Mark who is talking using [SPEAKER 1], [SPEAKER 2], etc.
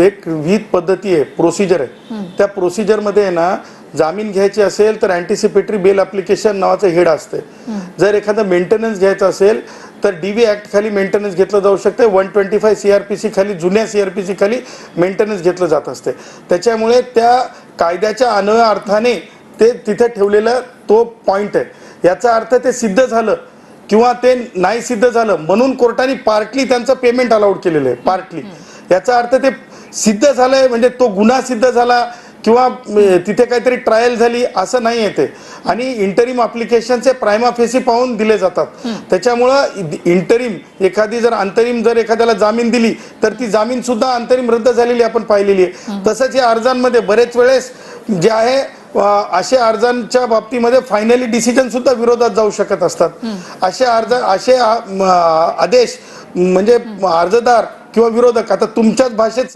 [SPEAKER 1] एक विविध पद्धती आहे प्रोसिजर आहे. त्या प्रोसिजरमध्ये ना जामीन घ्यायची असेल तर अँटिसिपेटरी बेल अप्लिकेशन नावाचं हेड असते जर एखादं मेंटेनन्स घ्यायचं असेल तर डीबी ऍक्ट खाली मेंटेनन्स घेतलं जाऊ शकते वन ट्वेंटी फाय सीआरपीसी खाली जुन्या सीआरपीसी खाली मेंटेनन्स घेतलं जात असते त्याच्यामुळे त्या कायद्याच्या अन्वय अर्थाने ते तिथे ठेवलेला तो पॉइंट आहे. याचा अर्थ ते सिद्ध झालं किंवा ते नाही सिद्ध झालं म्हणून कोर्टाने पार्टली त्यांचं पेमेंट अलाउड केलेलं आहे पार्टली याचा अर्थ ते सिद्ध झालंय म्हणजे तो गुन्हा सिद्ध झाला किंवा तिथे काहीतरी ट्रायल झाली असं नाही येते आणि इंटरिम अप्लिकेशनचे प्रायमा फेसी पाहून दिले जातात. त्याच्यामुळं इंटरिम एखादी जर अंतरिम जर एखाद्याला जामीन दिली तर ती जामीन सुद्धा अंतरिम रद्द झालेली आपण पाहिलेली आहे. तसंच या अर्जांमध्ये बरेच वेळेस जे आहे अ, अशा अर्जांच्या बाबतीमध्ये फायनली डिसिजन सुद्धा विरोधात जाऊ शकत असतात. असे अर्ज असे आदेश म्हणजे अर्जदार किंवा विरोधक आता तुमच्याच भाषेत